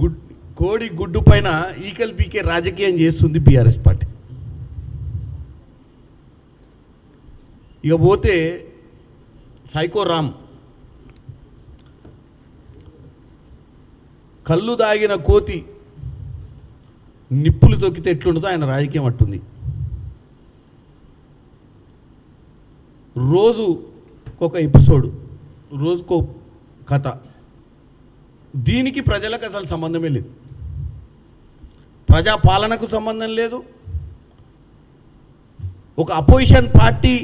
Good కోడి గుడ్డు పైన ఈకల్ పీకే రాజకీయం చేస్తుంది బీఆర్ఎస్ పార్టీ. ఇక పోతే సైకో రామ్. కళ్ళు దాగిన కోతి నిప్పులు తొక్కితే ఎట్లుంటుందో ఆయన రాజకీయం అట్టుంది. రోజు ఒక ఎపిసోడ్ రోజుకో కథ. దీనికి ప్రజలకు అసలు సంబంధమే లేదు. ప్రజాపాలనకు సంబంధం లేదు. ఒక అపోజిషన్ పార్టీ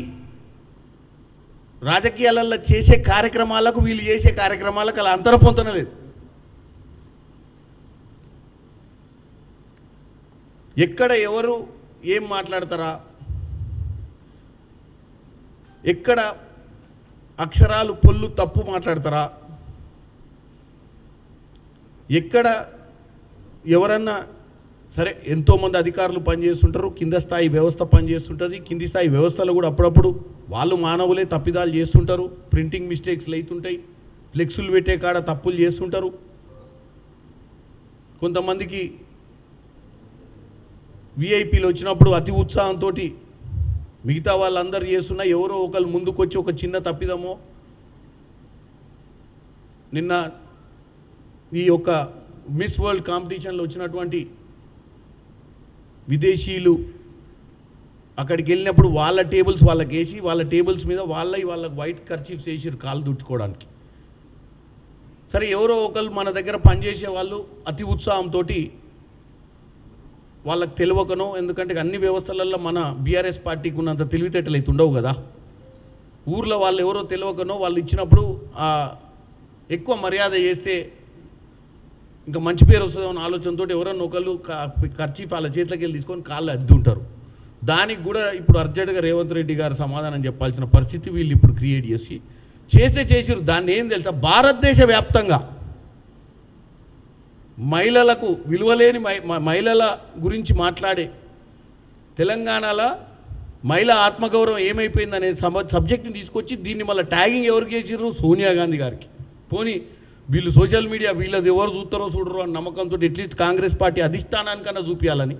రాజకీయాలలో చేసే కార్యక్రమాలకు వీళ్ళు చేసే కార్యక్రమాలకు అలా అంతర పొందన లేదు. ఎక్కడ ఎవరు ఏం మాట్లాడతారా? ఎక్కడ అక్షరాలు పొల్లు తప్పు మాట్లాడతారా? ఎక్కడ ఎవరన్నా సరే ఎంతోమంది అధికారులు పనిచేస్తుంటారు కింద స్థాయి వ్యవస్థ పనిచేస్తుంటుంది కింది స్థాయి వ్యవస్థలు కూడా అప్పుడప్పుడు వాళ్ళు మానవులే తప్పిదాలు చేస్తుంటారు ప్రింటింగ్ మిస్టేక్స్లు అవుతుంటాయి ఫ్లెక్సులు పెట్టే కాడ తప్పులు చేస్తుంటారు. కొంతమందికి విఐపీలు వచ్చినప్పుడు అతి ఉత్సాహంతో మిగతా వాళ్ళందరూ చేస్తున్నా ఎవరో ఒకరు ముందుకొచ్చి ఒక చిన్న తప్పిదమో నిన్న ఈ యొక్క మిస్ వరల్డ్ కాంపిటీషన్లో వచ్చినటువంటి విదేశీయులు అక్కడికి వెళ్ళినప్పుడు వాళ్ళ టేబుల్స్ వాళ్ళకి వేసి వాళ్ళ టేబుల్స్ మీద వాళ్ళ వాళ్ళకి వైట్ కర్చీఫ్స్ వేసి కాలు దుడ్చుకోవడానికి. సరే ఎవరో ఒకరు మన దగ్గర పనిచేసే వాళ్ళు అతి ఉత్సాహంతో వాళ్ళకి తెలియకనో ఎందుకంటే అన్ని వ్యవస్థలలో మన బీఆర్ఎస్ పార్టీకి ఉన్నంత తెలివితేటలు అయితే ఉండవు కదా. ఊర్లో వాళ్ళు ఎవరో తెలియకనో వాళ్ళు ఇచ్చినప్పుడు ఎక్కువ మర్యాద చేస్తే ఇంకా మంచి పేరు వస్తుందేమో ఆలోచనతో ఎవరన్నా ఒకళ్ళు ఖర్చు వాళ్ళ చేతిలోకి వెళ్ళి తీసుకొని కాళ్ళు అద్దుంటారు. దానికి కూడా ఇప్పుడు అర్జెంటుగా రేవంత్ రెడ్డి గారు సమాధానం చెప్పాల్సిన పరిస్థితి వీళ్ళు ఇప్పుడు క్రియేట్ చేసి చేస్తే చేసిరు దాన్ని ఏం తెలుసా? భారతదేశ వ్యాప్తంగా మహిళలకు విలువలేని మహిళల గురించి మాట్లాడే తెలంగాణలో మహిళ ఆత్మగౌరవం ఏమైపోయిందనే సమ సబ్జెక్ట్ని తీసుకొచ్చి దీన్ని మళ్ళీ ట్యాగింగ్ ఎవరికి చేసిర్రు? సోనియా గాంధీ గారికి. పోనీ వీళ్ళు సోషల్ మీడియా వీళ్ళది ఎవరు చూస్తారో చూడరు అని నమ్మకంతో అట్లీస్ట్ కాంగ్రెస్ పార్టీ అధిష్టానానికన్నా చూపించాలని